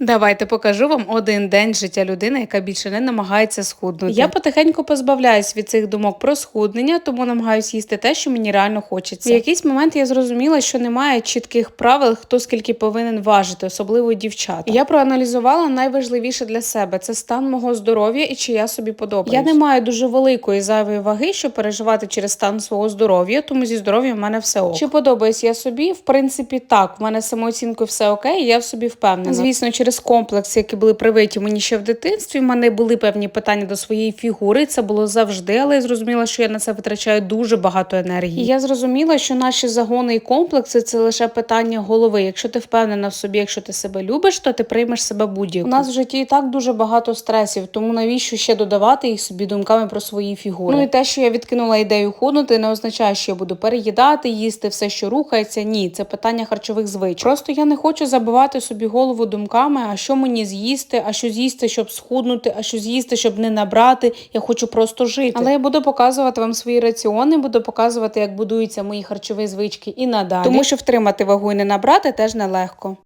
Давайте покажу вам один день життя людини, яка більше не намагається схуднути. Я потихеньку позбавляюсь від цих думок про схуднення, тому намагаюся їсти те, що мені реально хочеться. В якийсь момент я зрозуміла, що немає чітких правил, хто скільки повинен важити, особливо дівчата. Я проаналізувала найважливіше для себе це стан мого здоров'я і чи я собі подобаюсь. Я не маю дуже великої зайвої ваги, щоб переживати через стан свого здоров'я, тому зі здоров'ям в мене все ок. Чи подобаюсь я собі? В принципі, так. В мене самооцінкою все окей, я в собі впевнена. Звісно, через комплекс, які були привиті мені ще в дитинстві, в мене були певні питання до своєї фігури. Це було завжди, але я зрозуміла, що я на це витрачаю дуже багато енергії. І я зрозуміла, що наші загони і комплекси це лише питання голови. Якщо ти впевнена в собі, якщо ти себе любиш, то ти приймеш себе будь-яку. У нас в житті і так дуже багато стресів, тому навіщо ще додавати їх собі думками про свої фігури? Ну і те, що я відкинула ідею худнути, не означає, що я буду переїдати, їсти все, що рухається. Ні, це питання харчових звичок. Просто я не хочу забивати собі голову думками, а що мені з'їсти, а що з'їсти, щоб схуднути, а що з'їсти, щоб не набрати. Я хочу просто жити. Але я буду показувати вам свої раціони, буду показувати, як будуються мої харчові звички і надалі. Тому що втримати вагу і не набрати теж нелегко.